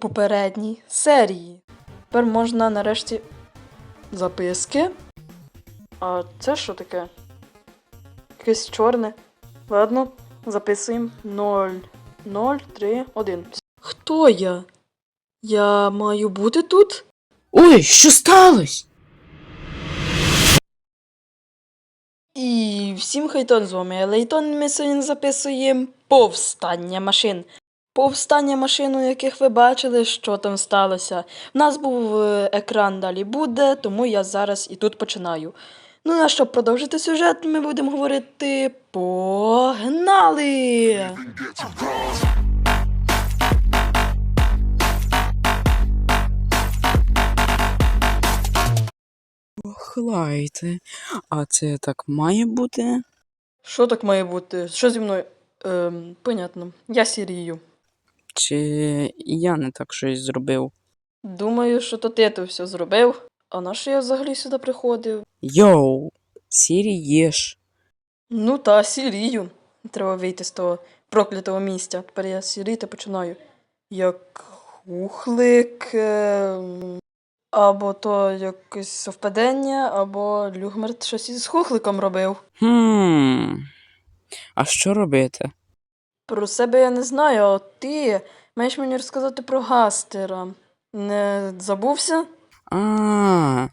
попередній серії. Тепер можна нарешті записки. А це що таке? Якесь чорне. Ладно, записуємо 0, 0, 3, 1. Хто я? Я маю бути тут? Ой, що сталося? І всім хайтон з вами. Лейтон ми сьогодні записуємо повстання машин. Повстання машин, у яких ви бачили, що там сталося. У нас був е, екран далі буде, тому я зараз і тут починаю. Ну а щоб продовжити сюжет, ми будемо говорити Погнали! Ох, лайте. А це так має бути? Що так має бути? Що зі мною? Ем, понятно. Я сірію. Чи я не так щось зробив? Думаю, що то ти то все зробив. А на що я взагалі сюди приходив? Йоу, Сірі єш. Ну та сірію. Треба вийти з того проклятого місця. Тепер я сіріти починаю. Як хухлик. ем, Або то якесь совпадення, або Люгмерт щось із хухликом робив. Хм. А що робити? Про себе я не знаю, а ти маєш мені розказати про гастера. Не забувся? А,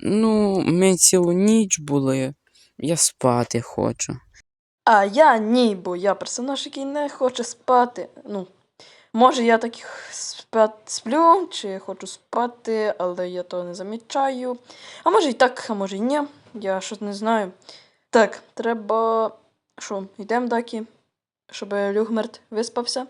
ну, ми цілу ніч були. Я спати хочу. А я ні, бо я персонаж, який не хоче спати. Ну, може, я так спа- сплю, чи хочу спати, але я того не замічаю. А може і так, а може і ні. Я щось не знаю. Так, треба. Що, йдемо дакі, щоб Люгмерт виспався.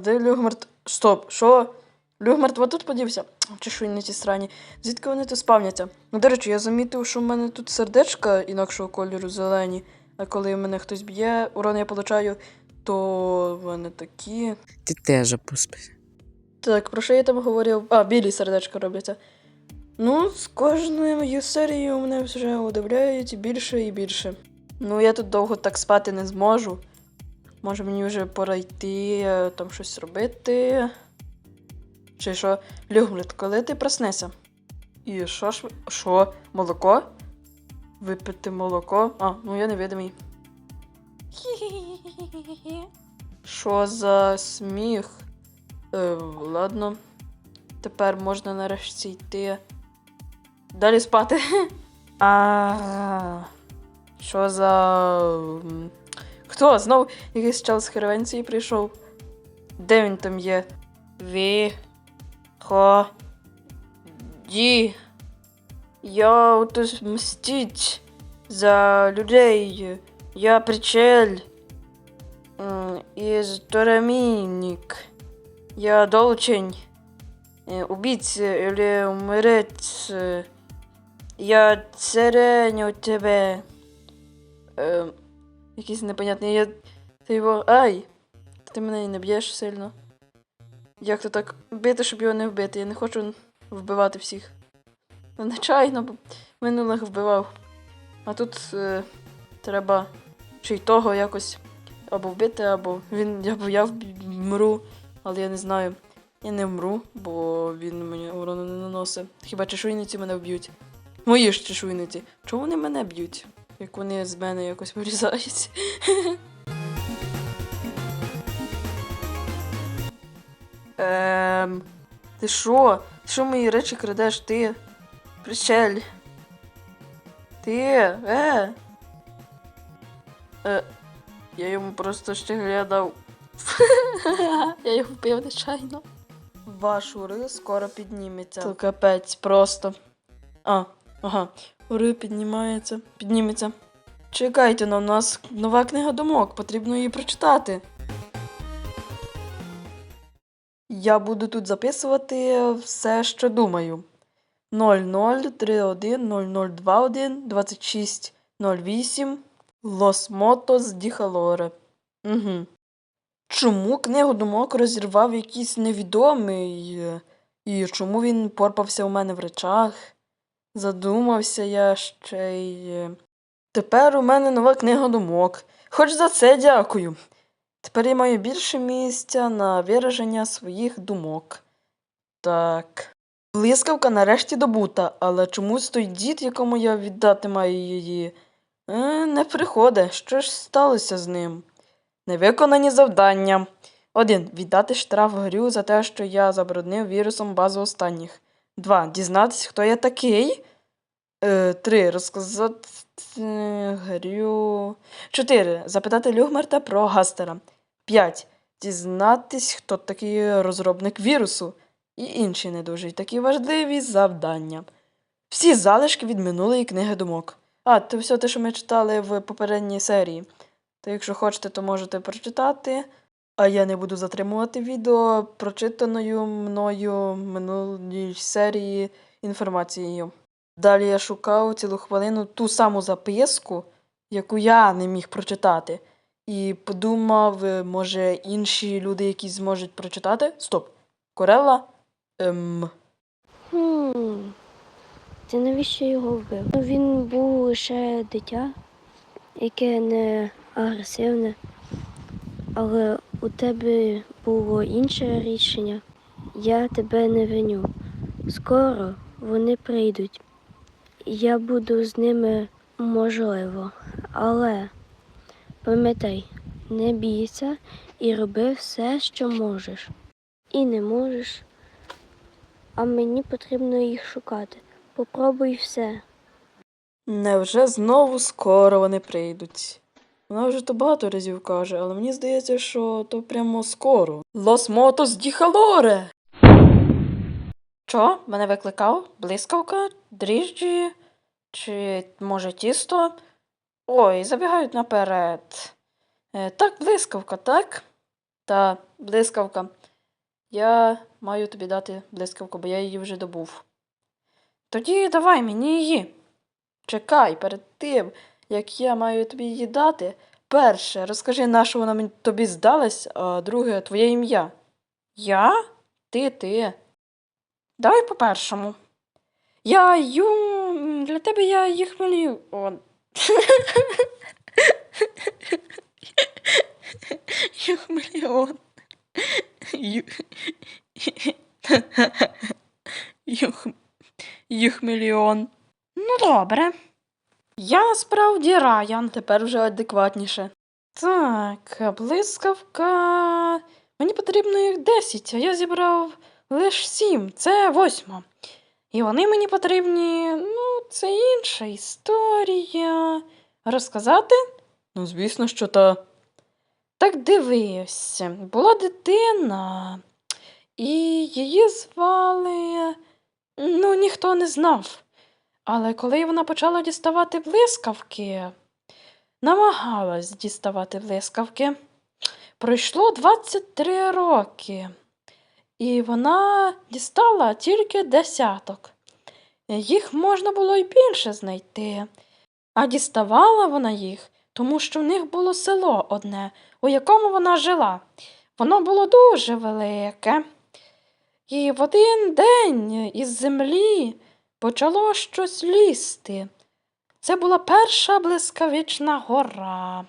Де Люгмерт? Стоп, що? Люгмерт вот тут подівся? Чи що не ті срані? Звідки вони тут спавняться? Ну, до речі, я замітив, що в мене тут сердечка інакшого кольору зелені. А коли мене хтось б'є, урон я получаю, то в мене такі. Ти теж поспи. Так, про що я там говорив? А, білі сердечка робляться. Ну, з кожною серією мене вже удивляють більше і більше. Ну, я тут довго так спати не зможу. Може мені вже пора йти е, там щось робити. Чи що? Люгмлет, коли ти проснешся? І що ж? Що? Молоко? Випити молоко? А, ну я невидимий. Що за сміх? Е, ладно. Тепер можна нарешті йти. Далі спати. А. Що за. м, Хто? Знов якийсь чел з херевенції прийшов. Де він там є? Ві. Хо. Ді. Я тут мстить за людей. Я причель. м, Із Тораминник. Я должен э, убить э, или умереть. э. Я цареню тебе. Е, якийсь непонятний. Я. Ти його. Ай! Ти мене і не б'єш сильно. Як то так бити, щоб його не вбити? Я не хочу вбивати всіх. Ну, Нечайно, бо минулих вбивав. А тут е, треба чи й того якось або вбити, або він або я вмру, але я не знаю. Я не вмру, бо він мені урону не наносить. Хіба чешуйниці мене вб'ють? Мої ж чешуйниці. Чому вони мене б'ють? Як вони з мене якось вирізаються. Ем. Ти що? Ти що мої речі крадеш? Ти? Прищель. Ти? Е. Е. Я йому просто ще глядав. Я його вбив нечайно. Ваш ури скоро підніметься. То капець просто. А, ага. Ури піднімається. Підніметься. Чекайте, на у нас нова книга думок, потрібно її прочитати. Я буду тут записувати все, що думаю. 00310021 Лос Мотос Діхалоре. Угу. Чому книгу думок розірвав якийсь невідомий? І чому він порпався у мене в речах? Задумався я ще й. е, Тепер у мене нова книга думок. Хоч за це дякую. Тепер я маю більше місця на вираження своїх думок. Так. Блискавка нарешті добута, але чомусь той дід, якому я віддати маю її, е, не приходить. Що ж сталося з ним? Невиконані завдання. 1. Віддати штраф Грю за те, що я забруднив вірусом базу останніх. 2. Дізнатись, хто я такий. Е, 3. Розказати е, Грю. 4. Запитати Люгмерта про Гастера. 5. Дізнатись, хто такий розробник вірусу. І інші не дуже такі важливі завдання. Всі залишки від минулої книги думок. А, це все те, що ми читали в попередній серії. То якщо хочете, то можете прочитати. А я не буду затримувати відео прочитаною мною минулій серії інформацією. Далі я шукав цілу хвилину ту саму записку, яку я не міг прочитати. І подумав, може, інші люди якісь зможуть прочитати. Стоп. Корелла? Ем. Хм. Ти навіщо його вбив? Ну, Він був лише дитя, яке не агресивне, але у тебе було інше рішення. Я тебе не виню. Скоро вони прийдуть. Я буду з ними можливо. Але пам'ятай, не бійся і роби все, що можеш. І не можеш а мені потрібно їх шукати. Попробуй все. Невже знову скоро вони прийдуть? Вона вже то багато разів каже, але мені здається, що то прямо скоро. Лос мотос діхалоре! Що? Мене викликав? Блискавка? Дріжджі? Чи може тісто? Ой, забігають наперед. Е, так, блискавка, так? Та, блискавка. Я маю тобі дати блискавку, бо я її вже добув. Тоді давай мені її. Чекай, перед тим, як я маю тобі її дати, перше, розкажи, на що вона тобі здалась, а друге, твоє ім'я. Я? Ти, ти. Давай по-першому. Я ю. Для тебе я їх мільйон. Їх мільйон. Ю... Їх... Їх мільйон. Ну, добре. Я насправді Раян, тепер вже адекватніше. Так, блискавка. Мені потрібно їх 10, а я зібрав лише 7. Це восьма. І вони мені потрібні. Ну, це інша історія. Розказати? Ну, звісно, що та. Так дивись, була дитина, і її звали. Ну, ніхто не знав. Але коли вона почала діставати блискавки, намагалась діставати блискавки, пройшло 23 роки, і вона дістала тільки десяток. Їх можна було й більше знайти. А діставала вона їх, тому що в них було село одне, у якому вона жила. Воно було дуже велике. І в один день із землі почало щось лізти. Це була перша блискавична гора.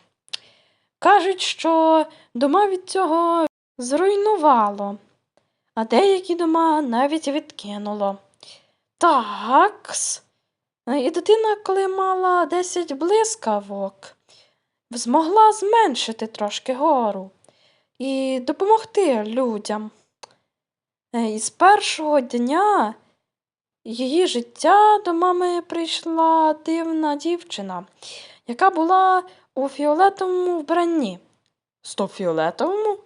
Кажуть, що дома від цього зруйнувало, а деякі дома навіть відкинуло. Такс. І дитина, коли мала 10 блискавок, змогла зменшити трошки гору і допомогти людям. І з першого дня її життя до мами прийшла дивна дівчина, яка була у фіолетовому вбранні. Стоп фіолетовому?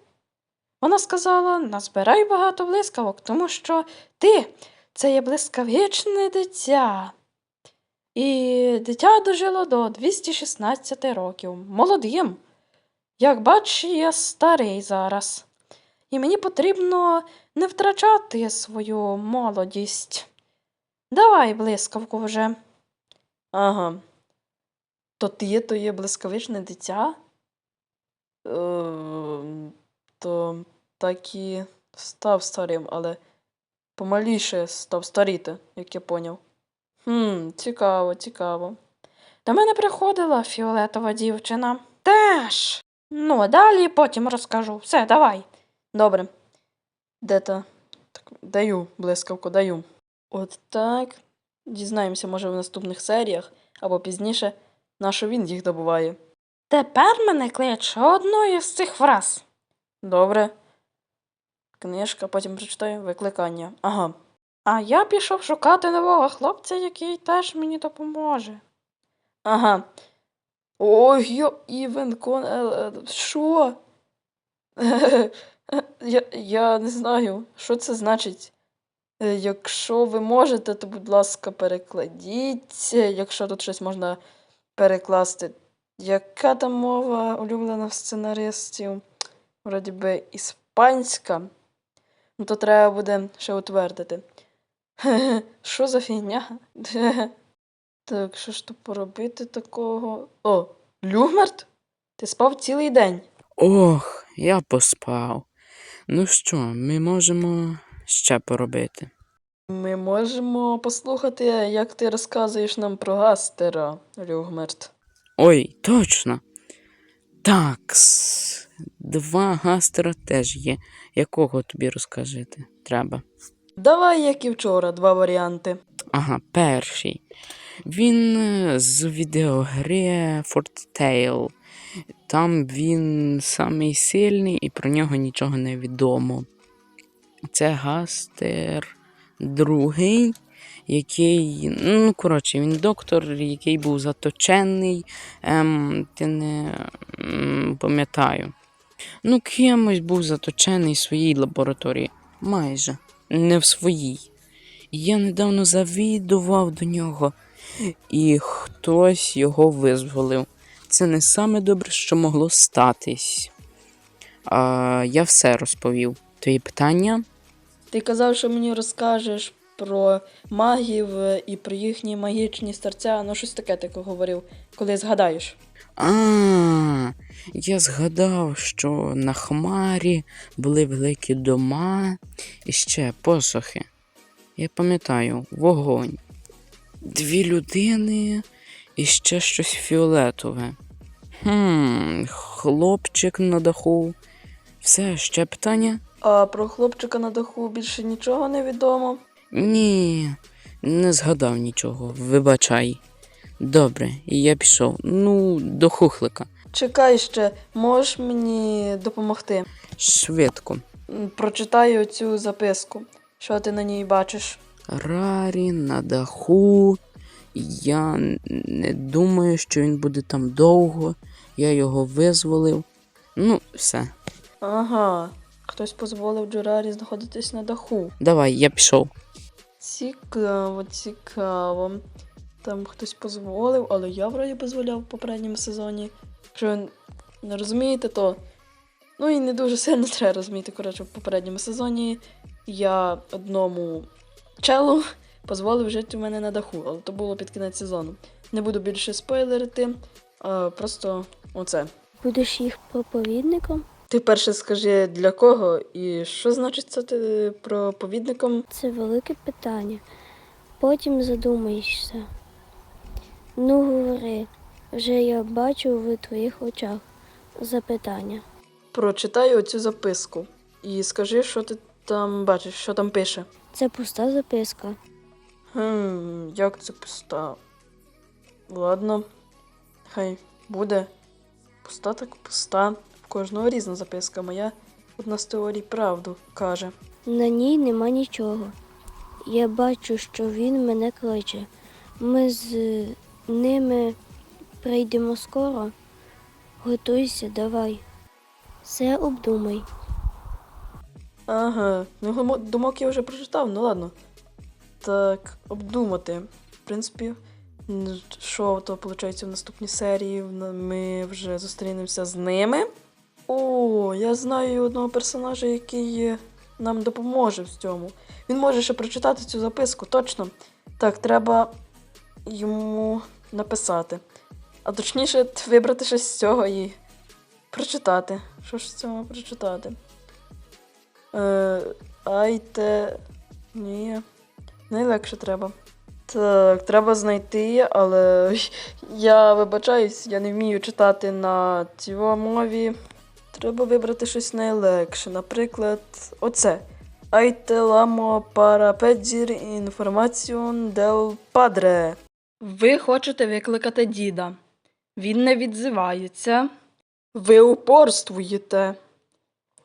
Вона сказала: назбирай багато блискавок, тому що ти це є блискавичне дитя. І дитя дожило до 216 років, молодим. Як бачиш, я старий зараз. І мені потрібно не втрачати свою молодість. Давай блискавку вже. Ага. То ти то є блискавичне дитя? Е, то так і став старим, але помаліше став старіти, як я поняв. Хм, цікаво, цікаво. До мене приходила фіолетова дівчина. Теж. Ну, а далі потім розкажу. Все, давай. Добре. Де та? Так Даю, блискавку, даю. От так. Дізнаємося, може, в наступних серіях або пізніше, на що він їх добуває. Тепер мене клич одною з цих фраз. Добре. Книжка, потім прочитаю викликання. Ага. А я пішов шукати нового хлопця, який теж мені допоможе. Ага. Ой, йо, Івен Кон. е, е, Що? Я, я не знаю, що це значить. Е, Якщо ви можете, то, будь ласка, перекладіть. Е, Якщо тут щось можна перекласти. Яка там мова улюблена в сценаристів? Вроді би іспанська. Ну, то треба буде ще утвердити. Що за фігня? Так, що ж то поробити такого? О, Люгмарт? Ти спав цілий день. Ох, я поспав. Ну що, ми можемо ще поробити. Ми можемо послухати, як ти розказуєш нам про гастера, Люгмерт. Ой, точно. Такс. Два гастера теж є. Якого тобі розкажити треба? Давай, як і вчора, два варіанти. Ага, перший. Він е, з відеогри Fortale. Там він самий сильний і про нього нічого не відомо. Це гастер другий, який. Ну, коротше, він доктор, який був заточений. Ем, ти не м, пам'ятаю. Ну, кимось був заточений в своїй лабораторії. Майже. Не в своїй. Я недавно завідував до нього, і хтось його визволив. Це не саме добре, що могло статись. А, я все розповів. Твої питання? Ти казав, що мені розкажеш про магів е, і про їхні магічні серця, ну щось таке ти говорив, коли згадаєш. А, я згадав, що на хмарі були великі дома і ще посохи. Я пам'ятаю, вогонь. Дві людини і ще щось фіолетове. Хм, хлопчик на даху. Все, ще питання? А про хлопчика на даху більше нічого не відомо. Ні, не згадав нічого, вибачай. Добре, я пішов. Ну, до хухлика. Чекай ще, можеш мені допомогти? Швидко. Прочитаю цю записку. Що ти на ній бачиш? Рарі на даху. Я не думаю, що він буде там довго. Я його визволив. Ну, все. Ага, хтось дозволив Джерарі знаходитись на даху. Давай, я пішов. Цікаво, цікаво. Там хтось дозволив, але я вроді дозволяв в попередньому сезоні. Якщо ви не розумієте, то. Ну і не дуже сильно треба розуміти. Коротше, в попередньому сезоні я одному челу дозволив жити у мене на даху, але то було під кінець сезону. Не буду більше спойлерити, а просто оце. Будеш їх проповідником? Ти перше скажи для кого і що значить це ти проповідником? Це велике питання. Потім задумаєшся. Ну, говори, вже я бачу в твоїх очах запитання. Прочитай оцю записку і скажи, що ти там бачиш, що там пише. Це пуста записка. Хм, як це пуста? Ладно, хай буде. Пуста так пуста. Кожного різна записка. Моя одна з теорій правду каже. На ній нема нічого. Я бачу, що він мене кличе. Ми з ними прийдемо скоро. Готуйся, давай. Все обдумай. Ага, ну думок я вже прочитав, ну ладно. Так, обдумати. В принципі, що то виходить в наступній серії? Ми вже зустрінемося з ними. О, я знаю одного персонажа, який нам допоможе в цьому. Він може ще прочитати цю записку, точно. Так, треба йому написати. А точніше, вибрати щось з цього і прочитати. Що ж з цього прочитати? Е, айте. Ні. Найлегше треба. Так, треба знайти, але я вибачаюсь, я не вмію читати на цій мові. Треба вибрати щось найлегше. Наприклад, оце. Llamo para pedir información del padre. Ви хочете викликати діда. Він не відзивається. Ви упорствуєте.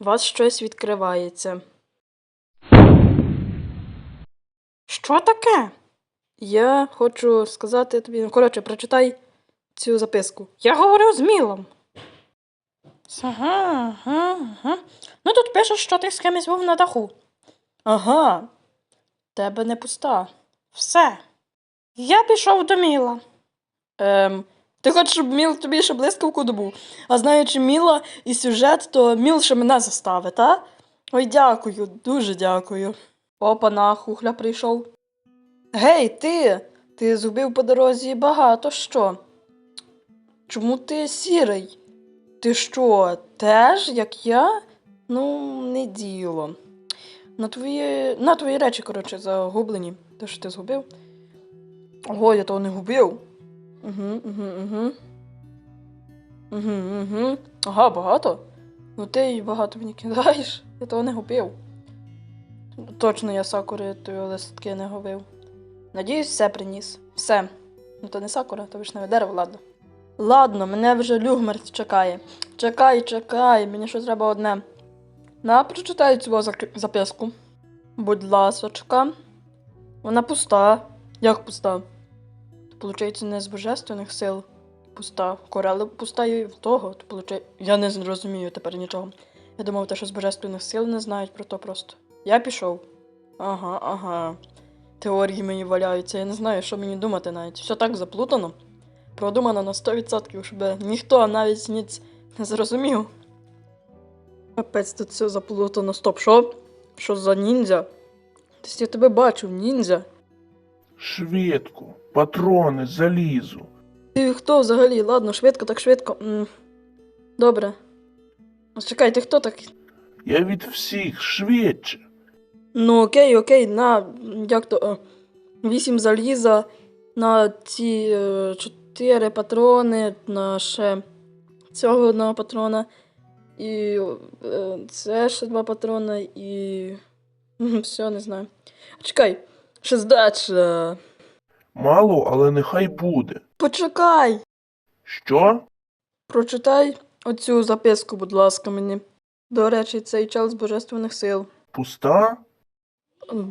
У Вас щось відкривається. Що таке? Я хочу сказати тобі. ну, Коротше, прочитай цю записку. Я говорю з Мілом. Ага, ага, ага. Ну тут пише, що ти з кимось був на даху. Ага. Тебе не пуста. Все. Я пішов до Міла. Ем, ти хочеш, щоб Міл тобі ще блискавку добув? А знаючи Міла і сюжет, то Міл ще мене заставить, а? Ой, дякую, дуже дякую. Опа, на хухля прийшов. Гей, ти! Ти згубив по дорозі багато що. Чому ти сірий? Ти що, теж, як я? Ну, не діло. На твої, на твої речі, коротше, загублені. Те, що ти згубив. Ого, я того не губив. Угу, угу, угу. Угу, угу. Ага, багато? Ну ти й багато мені кидаєш. Я того не губив. Точно я сакури тої листки не губив. Надіюсь, все приніс. Все. Ну то не сакура, то вишневе дерево, ладно. Ладно, мене вже люгмерт чекає. Чекай, чекай, мені щось треба одне. На, прочитай цю записку. Будь ласочка. Вона пуста. Як пуста? То, Получається, не з божественних сил пуста. Корели пуста і в того. То, получає... Я не розумію тепер нічого. Я думав, те, що з божественних сил не знають про то просто. Я пішов. Ага, ага. Теорії мені валяються, я не знаю, що мені думати навіть. Все так заплутано. Продумано на 100%, щоб ніхто навіть ніц не зрозумів. Капець, тут все заплутано. Стоп, що? Що за ніндзя? Десь я тебе бачив, ніндзя. Швидко, патрони, залізу. Ти хто взагалі? Ладно, швидко, так швидко. М. Добре. А чекай, ти хто такий? Я від всіх швидше. Ну окей, окей, на як то. е, Вісім заліза, на ці е, чотири патрони, на ще цього одного патрона. І е, це ще два патрона, і. Все, не знаю. Чекай, ще здача. Мало, але нехай буде. Почекай! Що? Прочитай оцю записку, будь ласка, мені. До речі, цей чел з божественних сил. Пуста?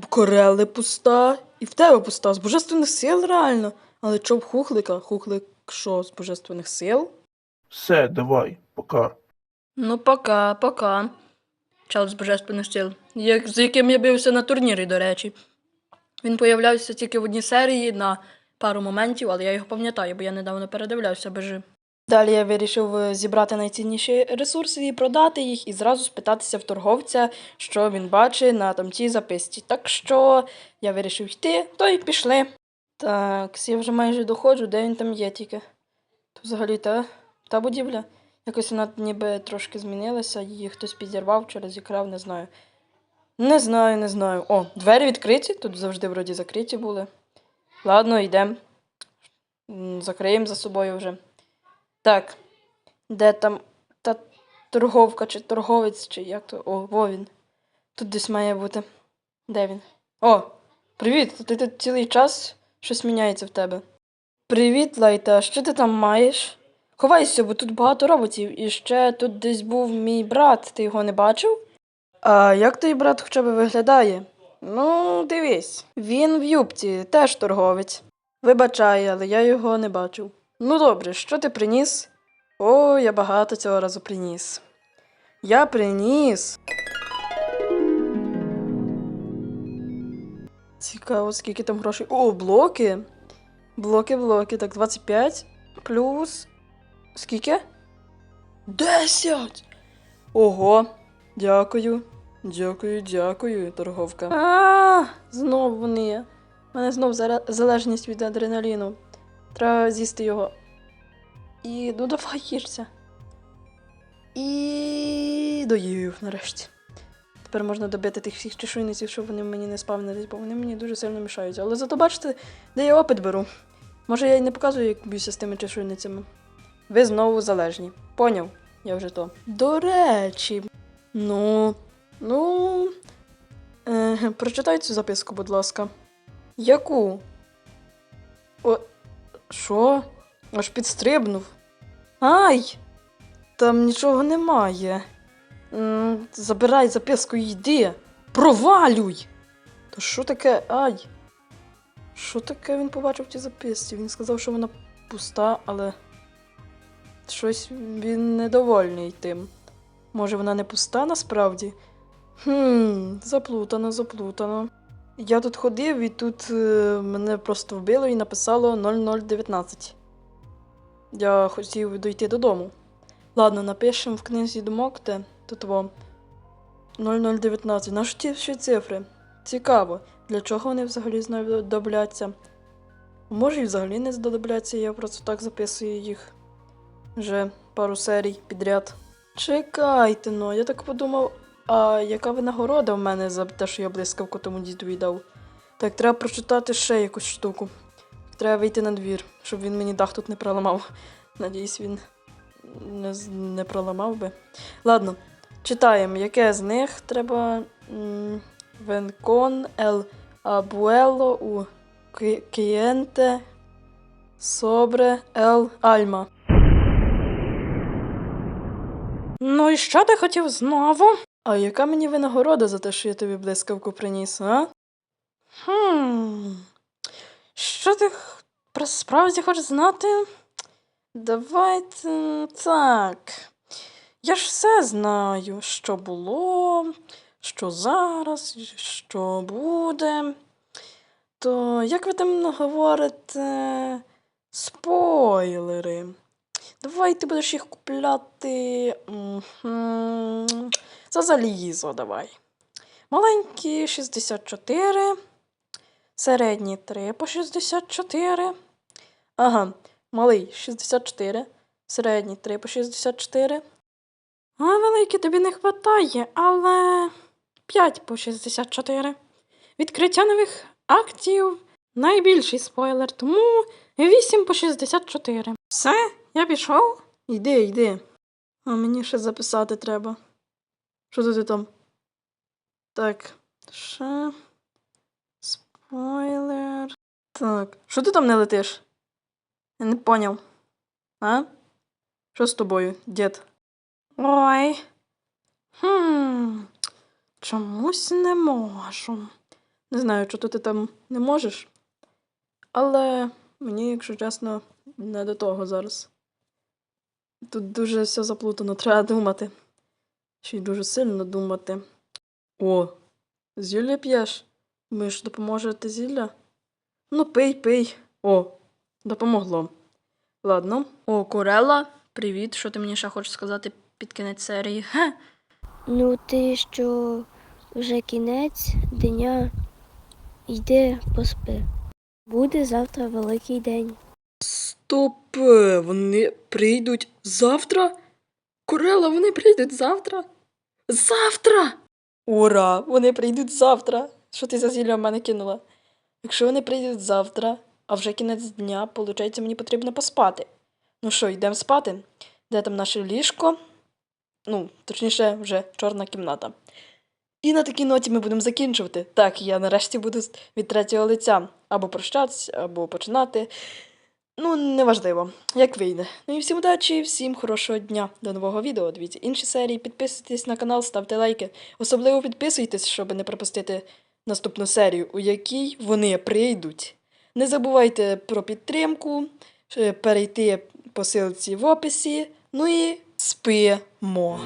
Корели пуста, і в тебе пуста. З божественних сил реально. Але чо в хухлика? Хухлик що, з божественних сил? Все, давай, пока. Ну, пока, пока. Чел з божественних сил. Як, з яким я бився на турнірі, до речі. Він появлявся тільки в одній серії на пару моментів, але я його пам'ятаю, бо я недавно передивлявся бежи. Далі я вирішив е, зібрати найцінніші ресурси і продати їх, і зразу спитатися в торговця, що він бачить на тамтій записці. Так що я вирішив йти, то й пішли. Так, я вже майже доходжу, де він там є тільки. То взагалі та, та будівля. Якось вона ніби трошки змінилася, її хтось підірвав чи розікрав, не знаю. Не знаю, не знаю. О, двері відкриті, тут завжди вроді закриті були. Ладно, йдемо. Закриємо за собою вже. Так. Де там та торговка чи торговець, чи як то. О, во він. Тут десь має бути. Де він? О! Привіт! Ти тут цілий час щось міняється в тебе. Привіт, Лайта, що ти там маєш? Ховайся, бо тут багато роботів, і ще тут десь був мій брат, ти його не бачив? А як той брат хоча б виглядає? Ну, дивись, він в юбці, теж торговець. Вибачай, але я його не бачив. Ну добре, що ти приніс? О, я багато цього разу приніс. Я приніс. Цікаво, скільки там грошей. О, блоки. Блоки, блоки. Так, 25 плюс. Скільки? 10! Ого! Дякую. Дякую, дякую, торговка. А, знов вони. У мене знов залежність від адреналіну. Треба з'їсти його. І. Ну давай їжся. І доїв нарешті. Тепер можна добити тих всіх чешуйниців, щоб вони мені не спавнились, бо вони мені дуже сильно мішають. Але зато бачите, де я опит беру. Може, я й не показую, як б'юся з тими чешуйницями. Ви знову залежні. Поняв? Я вже то. До речі. Ну. Ну. Е, прочитай цю записку, будь ласка. Яку? О, що? Аж підстрибнув. Ай! Там нічого немає. Забирай записку і йди. Провалюй! То що таке? Ай! Що таке він побачив в тій записці? Він сказав, що вона пуста, але щось він недовольний тим. Може, вона не пуста насправді? Хм, заплутано, заплутано. Я тут ходив і тут е, мене просто вбило і написало 0019. Я хотів дойти додому. Ладно, напишемо в книзі думок те, тут во 0019. Наші ті ще цифри. Цікаво, для чого вони взагалі знадобляться? Може і взагалі не знадобляться, я просто так записую їх вже пару серій підряд. Чекайте ну, я так подумав, а яка винагорода в мене за те, що я блискавку тому дідові дав? Так, треба прочитати ще якусь штуку. Треба вийти на двір, щоб він мені дах тут не проламав. Надіюсь, він не, не проламав би. Ладно, читаємо, яке з них треба. Венкон, Ел Абуело у Кієнте Собре Ел Альма. Ну і що ти хотів знову? А яка мені винагорода за те, що я тобі блискавку приніс, а? Хм. Що ти про справді хочеш знати? Давайте так. Я ж все знаю, що було, що зараз, що буде. То як ви там говорите? Спойлери. Давай ти будеш їх купляти. За залізо давай. Маленькі 64. Середні 3 по 64. Ага, малий 64. Середній 3 по 64. А великий тобі не вистачає, але 5 по 64. Відкриття нових актів найбільший спойлер, тому 8 по 64. Все, я пішов? Йди, йди. А мені ще записати треба. Що ти там? Так, ще. Спойлер. Так. Що ти там не летиш? Я не поняв. А? Що з тобою, дід? Ой. Хм. Чомусь не можу. Не знаю, чи то ти там не можеш. Але мені, якщо чесно, не до того зараз. Тут дуже все заплутано, треба думати. Ще й дуже сильно думати. О, зілля п'єш? Думаєш, допоможе ти зілля? Ну, пий, пий. О, допомогло. Ладно. О, Курела, привіт. Що ти мені ще хочеш сказати під кінець серії? Ге. Ну, ти що вже кінець дня, йди поспи. Буде завтра великий день. Стоп, вони прийдуть завтра? Курела, вони прийдуть завтра? Завтра! Ура! Вони прийдуть завтра. Що ти за зілля в мене кинула? Якщо вони прийдуть завтра, а вже кінець дня, виходить, мені потрібно поспати. Ну що, йдемо спати? Де там наше ліжко? Ну, точніше, вже чорна кімната. І на такій ноті ми будемо закінчувати. Так, я нарешті буду від третього лиця або прощатися, або починати. Ну, неважливо, як вийде. Ну і всім удачі, всім хорошого дня. До нового відео. Дивіться інші серії. Підписуйтесь на канал, ставте лайки. Особливо підписуйтесь, щоб не пропустити наступну серію, у якій вони прийдуть. Не забувайте про підтримку, е, перейти по силці в описі. Ну і спимо.